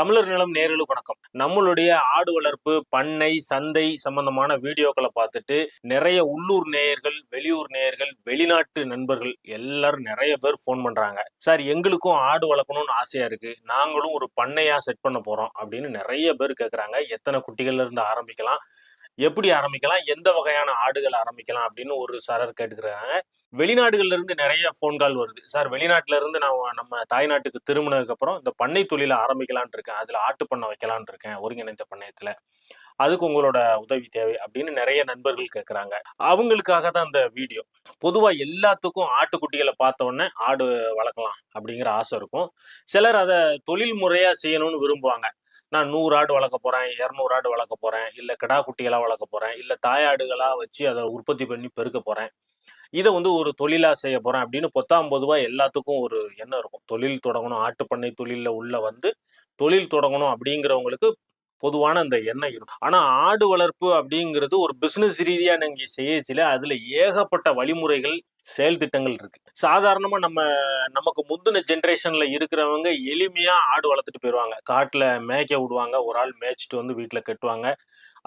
தமிழர் நிலம் நேரில் வணக்கம். நம்மளுடைய ஆடு வளர்ப்பு பண்ணை சந்தை சம்பந்தமான வீடியோக்களை பார்த்துட்டு நிறைய உள்ளூர் நேயர்கள் வெளியூர் நேயர்கள் வெளிநாட்டு நண்பர்கள் எல்லாரும் நிறைய பேர் ஃபோன் பண்றாங்க. சார் எங்களுக்கும் ஆடு வளர்க்கணும்னு ஆசையா இருக்கு. நாங்களும் ஒரு பண்ணையா செட் பண்ண போறோம் அப்படின்னு நிறைய பேர் கேக்குறாங்க. எத்தனை குட்டிகள்ல இருந்து ஆரம்பிக்கலாம். எப்படி ஆரம்பிக்கலாம் எந்த வகையான ஆடுகள் ஆரம்பிக்கலாம் அப்படின்னு ஒரு சாரர் கேட்டுக்கிறாங்க. வெளிநாடுகள்ல இருந்து நிறைய ஃபோன் கால் வருது. சார் வெளிநாட்டுல இருந்து நான் நம்ம தாய்நாட்டுக்கு திரும்பினதுக்கு அப்புறம் இந்த பண்ணை தொழிலை ஆரம்பிக்கலாம்னு இருக்கேன். அதுல ஆட்டு பண்ணை வைக்கலான் இருக்கேன் ஒருங்கிணைந்த பண்ணையத்துல. அதுக்கு உங்களோட உதவி தேவை அப்படின்னு நிறைய நண்பர்கள் கேட்குறாங்க அவங்களுக்காக தான் இந்த வீடியோ. பொதுவாக எல்லாத்துக்கும் ஆட்டுக்குட்டிகளை பார்த்த உடனே ஆடு வளர்க்கலாம் அப்படிங்கிற ஆசை இருக்கும். சிலர் அதை தொழில் முறையாக செய்யணும்னு விரும்புவாங்க. நான் நூறு ஆடு வளர்க்க போறேன் இரநூறு ஆடு வளர்க்க போறேன் இல்ல கிடா குட்டிகளா வளர்க்க போறேன் இல்ல தாயாடுகளா வச்சு அதை உற்பத்தி பண்ணி பெருக்க போறேன். இதை வந்து ஒரு தொழிலா செய்ய போறேன் அப்படின்னு பத்தாம் பொதுவா எல்லாத்துக்கும் ஒரு எண்ணம் இருக்கும். தொழில் தொடங்கணும் ஆட்டு பண்ணை தொழில்ல உள்ள வந்து தொழில் தொடங்கணும் அப்படிங்கிறவங்களுக்கு பொதுவான அந்த எண்ணம் இருக்கும். ஆனா ஆடு வளர்ப்பு அப்படிங்கிறது ஒரு பிசினஸ் ரீதியா நீங்க செய்யச்சில அதுல ஏகப்பட்ட வழிமுறைகள் செயல் திட்டங்கள் இருக்கு. சாதாரணமா நம்ம நமக்கு முந்தின ஜென்ரேஷன்ல இருக்கிறவங்க எளிமையா ஆடு வளர்த்துட்டு போயிடுவாங்க காட்டுல மேய்க்க விடுவாங்க. ஒரு ஆள் மேய்ச்சிட்டு வந்து வீட்டுல கட்டுவாங்க.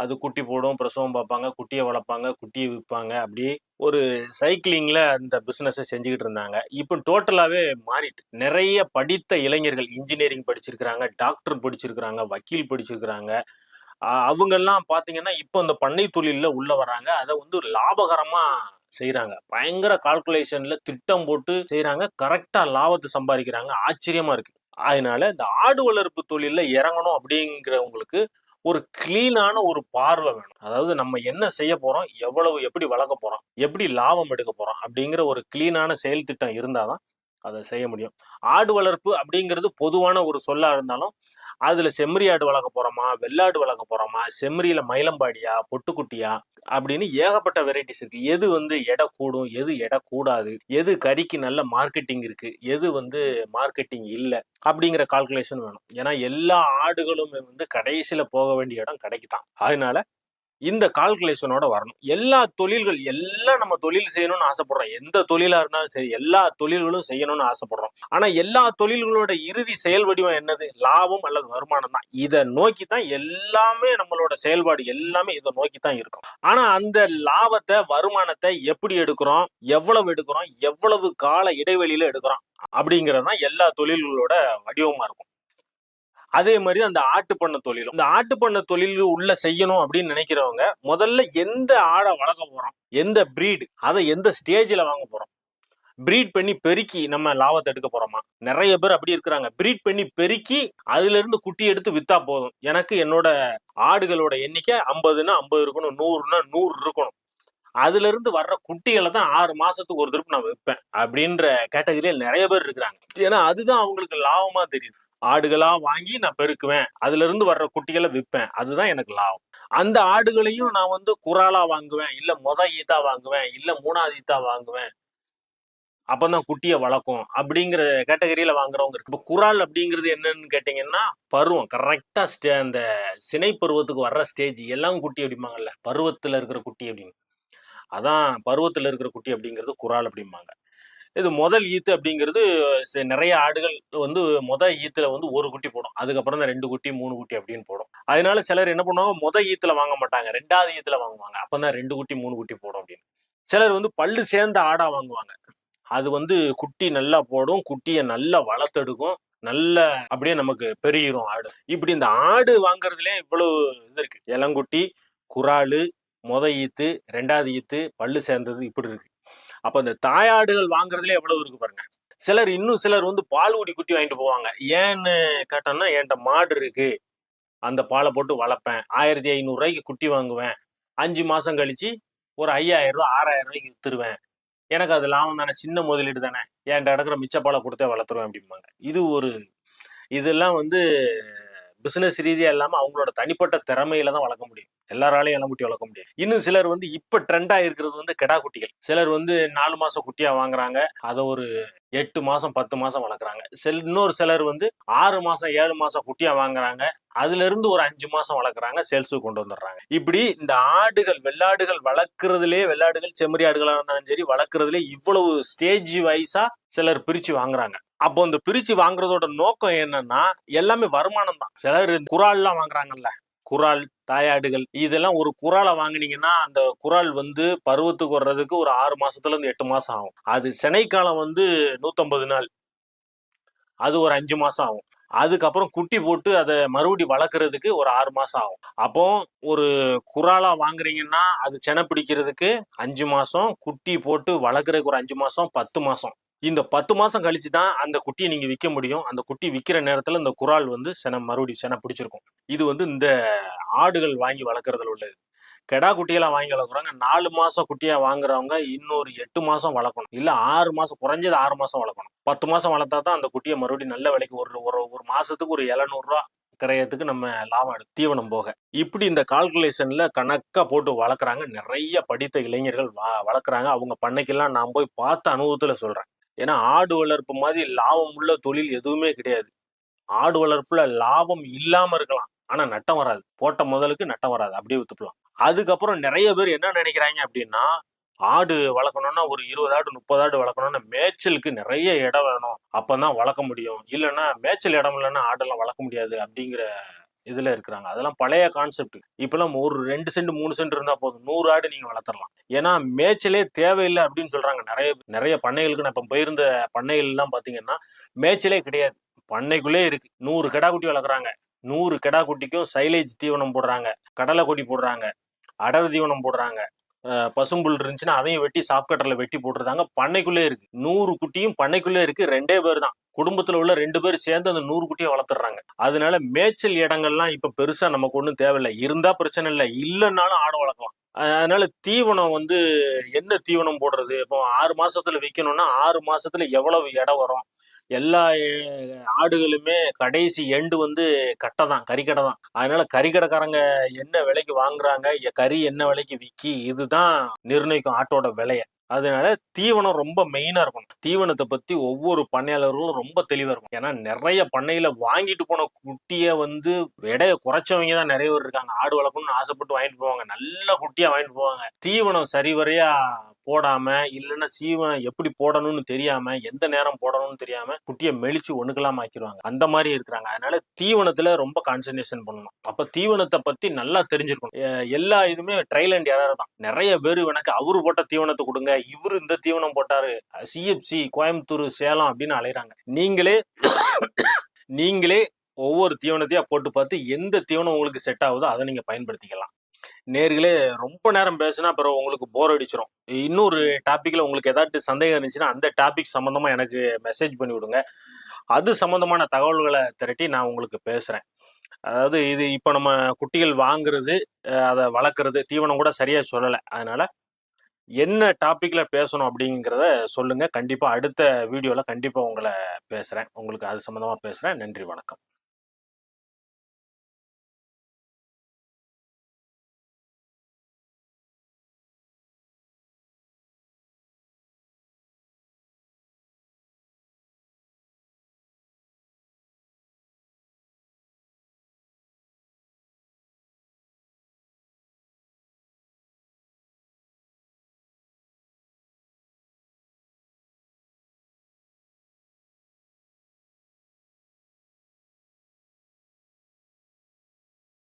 அது குட்டி போடும் பிரசவம் பார்ப்பாங்க குட்டியை வளர்ப்பாங்க குட்டியை விற்பாங்க. அப்படியே ஒரு சைக்கிளிங்கில் அந்த பிஸ்னஸை செஞ்சுக்கிட்டு இருந்தாங்க. இப்போ டோட்டலாகவே மாறிட்டு நிறைய படித்த இளைஞர்கள் இன்ஜினியரிங் படிச்சிருக்கிறாங்க டாக்டர் படிச்சிருக்கிறாங்க வக்கீல் படிச்சிருக்கிறாங்க. அவங்கெல்லாம் பார்த்தீங்கன்னா இப்போ இந்த பண்ணை தொழிலில் உள்ள வராங்க. அதை வந்து லாபகரமாக செய்கிறாங்க பயங்கர கால்குலேஷனில் திட்டம் போட்டு செய்கிறாங்க கரெக்டாக லாபத்தை சம்பாதிக்கிறாங்க. ஆச்சரியமாக இருக்குது அதனால இந்த ஆடு வளர்ப்பு தொழிலில் இறங்கணும் அப்படிங்கிறவங்களுக்கு ஒரு கிளீனான ஒரு பார்வை வேணும். அதாவது நம்ம என்ன செய்ய போறோம் எவ்வளவு எப்படி வளர்க்க போறோம் எப்படி லாபம் எடுக்க போறோம் அப்படிங்கிற ஒரு கிளீனான செயல் திட்டம் இருந்தாதான் அதை செய்ய முடியும். ஆடு வளர்ப்பு அப்படிங்கிறது பொதுவான ஒரு சொல்லா இருந்தாலும் அதுல செம்மறி ஆடு வளர்க்க போறோமா? வெள்ளாடு வளர்க்க போறோமா? செம்மறியில மயிலம்பாடியா? பொட்டுக்குட்டியா? அப்படின்னு ஏகப்பட்ட வெரைட்டிஸ் இருக்கு. எது வந்து எடை கூடும்? எது எடை கூடாது? எது கறிக்கு நல்ல மார்க்கெட்டிங் இருக்கு? எது வந்து மார்க்கெட்டிங் இல்லை? அப்படிங்கிற கால்குலேஷன் வேணும். ஏன்னா எல்லா ஆடுகளும் வந்து கடைசியில போக வேண்டிய இடம் கிடைக்குதான். அதனால இந்த கால்குலேஷனோட வரணும். எல்லா தொழில்கள் எல்லாம் நம்ம தொழில் செய்யணும்னு ஆசைப்படுறோம். எந்த தொழிலா இருந்தாலும் சரி எல்லா தொழில்களும் செய்யணும்னு ஆசைப்படுறோம். ஆனா எல்லா தொழில்களோட இறுதி செயல் வடிவம் என்னது? லாபம் அல்லது வருமானம் தான். இதை நோக்கி தான் எல்லாமே நம்மளோட செயல்பாடு எல்லாமே இதை நோக்கி தான் இருக்கும். ஆனா அந்த லாபத்தை வருமானத்தை எப்படி எடுக்கிறோம்? எவ்வளவு எடுக்கிறோம்? எவ்வளவு கால இடைவெளியில எடுக்கிறோம்? அப்படிங்கிறது தான் எல்லா தொழில்களோட வடிவமா இருக்கும். அதே மாதிரி அந்த ஆட்டு பண்ண தொழிலும். இந்த ஆட்டு பண்ண தொழில் உள்ள செய்யணும் அப்படின்னு நினைக்கிறவங்க முதல்ல எந்த ஆடை வளர்க்க போறோம் எந்த பிரீடு அதை எந்த ஸ்டேஜில் வாங்க போறோம்? பிரீட் பண்ணி பெருக்கி நம்ம லாபத்தை எடுக்க போறோமா? நிறைய பேர் அப்படி இருக்கிறாங்க. பிரீட் பண்ணி பெருக்கி அதுல இருந்து குட்டி எடுத்து வித்தா போதும். எனக்கு என்னோட ஆடுகளோட எண்ணிக்கை ஐம்பதுன்னா ஐம்பது இருக்கணும் நூறுனா நூறு இருக்கணும். அதுல இருந்து வர்ற குட்டிகளை தான் ஆறு மாசத்துக்கு ஒரு திருப்பு நான் விற்பேன் அப்படின்ற கேட்டகரியில நிறைய பேர் இருக்கிறாங்க. ஏன்னா அதுதான் அவங்களுக்கு லாபமா தெரியுது. ஆடுகளா வாங்கி நான் பெருக்குவேன். அதுல இருந்து வர்ற குட்டிகளை விற்பேன் அதுதான் எனக்கு லாபம். அந்த ஆடுகளையும் நான் வந்து குராலா வாங்குவேன். இல்ல மொத ஈத்தா வாங்குவேன். இல்ல மூணாவது ஈத்தா வாங்குவேன். அப்பதான் குட்டியை வளர்க்கும். அப்படிங்கிற கேட்டகரியில வாங்குறவங்க இருக்கு. இப்போ குரால் அப்படிங்கிறது என்னன்னு கேட்டீங்கன்னா பருவம். கரெக்டா ஸ்டே அந்த சினை பருவத்துக்கு வர்ற ஸ்டேஜ் எல்லாம் குட்டி அப்படிம்பாங்கல்ல. பருவத்துல இருக்கிற குட்டி அப்படின்னு. அதான் பருவத்துல இருக்கிற குட்டி அப்படிங்கிறது குரால் அப்படிம்பாங்க. இது முதல் ஈத்து அப்படிங்கிறது நிறைய ஆடுகள் வந்து முத ஈத்துல வந்து ஒரு குட்டி போடும். அதுக்கப்புறம் தான் ரெண்டு குட்டி மூணு குட்டி அப்படின்னு போடும். அதனால சிலர் என்ன பண்ணுவாங்க? முத ஈத்துல வாங்க மாட்டாங்க. ரெண்டாவது ஈத்துல வாங்குவாங்க. அப்பதான் ரெண்டு குட்டி மூணு குட்டி போடும் அப்படின்னு. சிலர் வந்து பல்லு சேர்ந்த ஆடா வாங்குவாங்க. அது வந்து குட்டி நல்லா போடும். குட்டியை நல்லா வளர்த்தெடுக்கும். நல்ல அப்படியே நமக்கு பெருகிரும் ஆடு. இப்படி இந்த ஆடு வாங்குறதுலேயே இவ்வளவு இது இருக்கு. இளங்குட்டி குறாலு முத ஈத்து ரெண்டாவது ஈத்து பல்லு சேர்ந்தது இப்படி இருக்கு. அப்ப இந்த தாயாடுகள் வாங்குறதுல எவ்வளவு இருக்கு பாருங்க. சிலர் இன்னும் சிலர் வந்து பால் குடி குட்டி வாங்கிட்டு போவாங்க. ஏன்னு கேட்டோம்னா என்கிட்ட மாடு இருக்கு. அந்த பாலை போட்டு வளர்ப்பேன். ஆயிரத்தி ஐநூறுரூவாய்க்கு குட்டி வாங்குவேன். அஞ்சு மாசம் கழிச்சு ஒரு ஐயாயிரம் ரூபா ஆறாயிரம் ரூபாய்க்கு வித்துருவேன். எனக்கு அது லாபம் தானே? சின்ன முதலீடு தானே? என்கிட்ட கிடக்குற மிச்ச பாலை கொடுத்தே வளர்த்துருவேன் அப்படிம்பாங்க. இது ஒரு இதெல்லாம் வந்து பிசினஸ் ரீதியாக இல்லாமல் அவங்களோட தனிப்பட்ட திறமையில தான் வளர்க்க முடியும். எல்லாராலையும் இளங்குட்டி வளர்க்க முடியும் இன்னும் சிலர் வந்து இப்ப ட்ரெண்டா இருக்கிறது வந்து கெடா குட்டிகள். சிலர் வந்து நாலு மாசம் குட்டியா வாங்குறாங்க. அதை ஒரு எட்டு மாசம் பத்து மாசம் வளர்க்குறாங்க. சில இன்னொரு சிலர் வந்து ஆறு மாசம் ஏழு மாசம் குட்டியா வாங்குறாங்க. அதுல இருந்து ஒரு அஞ்சு மாசம் வளர்க்குறாங்க. சேல்ஸுக்கு கொண்டு வந்துடுறாங்க. இப்படி இந்த ஆடுகள் வெள்ளாடுகள் வளர்க்குறதுலே வெள்ளாடுகள் செம்மறி ஆடுகளாக இருந்தாலும் சரி வளர்க்குறதுலே இவ்வளவு ஸ்டேஜ் வைஸா சிலர் பிரிச்சு வாங்குறாங்க. அப்போ இந்த பிரிச்சு வாங்குறதோட நோக்கம் என்னன்னா எல்லாமே வருமானம் தான். சிலர் குரால்லாம் வாங்குறாங்கல்ல. குரால் தாயாடுகள் இதெல்லாம் ஒரு குராலை வாங்கினீங்கன்னா அந்த குரால் வந்து பருவத்துக்கு வர்றதுக்கு ஒரு ஆறு மாசத்துல இருந்து எட்டு மாசம் ஆகும். அது செனைக்காலம் வந்து நூத்தம்பது நாள். அது ஒரு அஞ்சு மாசம் ஆகும். அதுக்கப்புறம் குட்டி போட்டு அதை மறுபடி வளர்க்குறதுக்கு ஒரு ஆறு மாசம் ஆகும். அப்போ ஒரு குறாலா வாங்குறீங்கன்னா அது செனை பிடிக்கிறதுக்கு அஞ்சு மாசம் குட்டி போட்டு வளர்க்குறதுக்கு ஒரு அஞ்சு மாசம் பத்து மாசம். இந்த பத்து மாசம் கழிச்சு தான் அந்த குட்டியை நீங்க விற்க முடியும். அந்த குட்டி விற்கிற நேரத்துல இந்த குறால் வந்து செனை மறுபடியும் செனை பிடிச்சிருக்கும். இது வந்து இந்த ஆடுகள் வாங்கி வளர்க்குறதுல உள்ளது. கெடா குட்டியெல்லாம் வாங்கி வளர்க்குறாங்க நாலு மாசம் குட்டியா வாங்குறவங்க இன்னொரு எட்டு மாசம் வளர்க்கணும். இல்ல ஆறு மாசம் குறைஞ்சது ஆறு மாசம் வளர்க்கணும். பத்து மாசம் வளர்த்தா தான் அந்த குட்டியை மறுபடியும் நல்ல விலைக்கு ஒரு ஒரு ஒரு மாசத்துக்கு ஒரு எழுநூறு ரூபா கிரயத்துக்கு நம்ம லாபம் எடுக்கும் தீவனம் போக. இப்படி இந்த கால்குலேஷன்ல கணக்கா போட்டு வளர்க்குறாங்க. நிறைய படித்த இளைஞர்கள் வ- வளர்க்குறாங்க. அவங்க பண்ணைக்கெல்லாம் நான் போய் பார்த்த அனுபவத்துல சொல்றேன். ஏன்னா ஆடு வளர்ப்பு மாதிரி லாபம் உள்ள தொழில் எதுவுமே கிடையாது. ஆடு வளர்ப்புல லாபம் இல்லாம இருக்கலாம். ஆனால் நட்டம் வராது. போட்ட முதலுக்கு நட்டம் வராது. அப்படியே வித்துக்கலாம் அதுக்கப்புறம் நிறைய பேர் என்ன நினைக்கிறாங்க அப்படின்னா ஆடு வளர்க்கணும்னா ஒரு இருபது ஆடு முப்பது ஆடு வளர்க்கணும்னா மேய்ச்சலுக்கு நிறைய இடம் வேணும். அப்பதான் வளர்க்க முடியும். இல்லைன்னா மேய்ச்சல் இடம் இல்லைன்னா ஆடெல்லாம் வளர்க்க முடியாது அப்படிங்கிற இதுல இருக்கிறாங்க. அதெல்லாம் பழைய கான்செப்ட் இப்பெல்லாம் ஒரு ரெண்டு சென்ட் மூணு சென்ட் இருந்தா போதும். நூறு ஆடு நீங்க வளர்த்துடலாம். ஏன்னா மேய்ச்சலே தேவையில்லை அப்படின்னு சொல்றாங்க நிறைய நிறைய பண்ணைகளுக்கு நான் இப்ப போயிருந்த பண்ணைகள் எல்லாம் பாத்தீங்கன்னா மேய்ச்சலே கிடையாது. பண்ணைக்குள்ளே இருக்கு. நூறு கிடா குட்டி வளர்க்குறாங்க. நூறு கெடா குட்டிக்கும் சைலேஜ் தீவனம் போடுறாங்க கடலை கொடி போடுறாங்க அடர் தீவனம் போடுறாங்க. பசும்புல் இருந்துச்சுன்னா அதையும் வெட்டி சாப்கட்டரில் வெட்டி போட்டுருந்தாங்க. பண்ணைக்குள்ளே இருக்கு. நூறு குட்டியும் பண்ணைக்குள்ளே இருக்கு. ரெண்டே பேர் தான். குடும்பத்துல உள்ள ரெண்டு பேர் சேர்ந்து அந்த நூறு குட்டியை வளர்த்துறாங்க. அதனால மேய்ச்சல் இடங்கள்லாம் இப்ப பெருசா நமக்கு ஒன்றும் தேவையில்லை. இருந்தா பிரச்சனை இல்லை. இல்லைன்னாலும் ஆடு வளர்க்கலாம். அதனால தீவனம் வந்து என்ன தீவனம் போடுறது? இப்போ ஆறு மாசத்துல விற்கணும்னா ஆறு மாசத்துல எவ்வளவு இடம் வரும்? எல்லா ஆடுகளுமே கடைசி எண்டு வந்து கட்டை தான் கறிக்கடை தான் அதனால கறிக்கடைக்காரங்க என்ன விலைக்கு வாங்குறாங்க கறி என்ன விலைக்கு விக்கி இதுதான் நிர்ணயிக்கும் ஆட்டோட விலையை. அதனால தீவனம் ரொம்ப மெயினா இருக்கும் தீவனத்தை பத்தி ஒவ்வொரு பண்ணையாளர்களும் ரொம்ப தெளிவா இருக்கும் ஏன்னா நிறைய பண்ணையில வாங்கிட்டு போன குட்டிய வந்து விடையை குறைச்சவங்க தான் நிறைய பேர் இருக்காங்க. ஆடு வளர்க்கணும்னு ஆசைப்பட்டு வாங்கிட்டு போவாங்க. நல்ல குட்டியா வாங்கிட்டு போவாங்க. தீவனம் சரிவரையா போடாம இல்லைன்னா சீவனம் எப்படி போடணும்னு தெரியாம எந்த நேரம் போடணும்னு தெரியாம குட்டியை மெலிச்சு ஒண்ணுக்கெல்லாம் ஆக்கிடுவாங்க அந்த மாதிரி இருக்கிறாங்க. அதனால தீவனத்துல ரொம்ப கான்சன்ட்ரேஷன் பண்ணணும். அப்ப தீவனத்தை பத்தி நல்லா தெரிஞ்சிருக்கணும். எல்லா இதுமே ட்ரையல் அண்ட் எரர் தான். நிறைய பேர் எனக்கு அவரு போட்ட தீவனத்தை கொடுங்க இவரு இந்த தீவனம் போட்டாரு சிஎஃப்சி கோயம்புத்தூர் சேலம் அப்படின்னு அலைறாங்க நீங்களே நீங்களே ஒவ்வொரு தீவனத்தையா போட்டு பார்த்து எந்த தீவனம் உங்களுக்கு செட் ஆகுதோ அதை நீங்க பயன்படுத்திக்கலாம். நேர்களே ரொம்ப நேரம் பேசினா அப்புறம் உங்களுக்கு போர் அடிச்சிடும் இன்னொரு டாபிக்ல உங்களுக்கு ஏதாட்டு சந்தேகம் இருந்துச்சுன்னா அந்த டாபிக் சம்மந்தமாக எனக்கு மெசேஜ் பண்ணி விடுங்க. அது சம்மந்தமான தகவல்களை திரட்டி நான் உங்களுக்கு பேசுறேன். அதாவது இது இப்போ நம்ம குட்டிகள் வாங்குறது அதை வளர்க்குறது தீவனம் கூட சரியா சொல்லலை. அதனால என்ன டாப்பிக்கில் பேசணும் அப்படிங்கிறத சொல்லுங்கள் கண்டிப்பாக அடுத்த வீடியோவில் கண்டிப்பாக உங்களை பேசுகிறேன் உங்களுக்கு அது சம்மந்தமாக பேசுகிறேன் நன்றி வணக்கம்.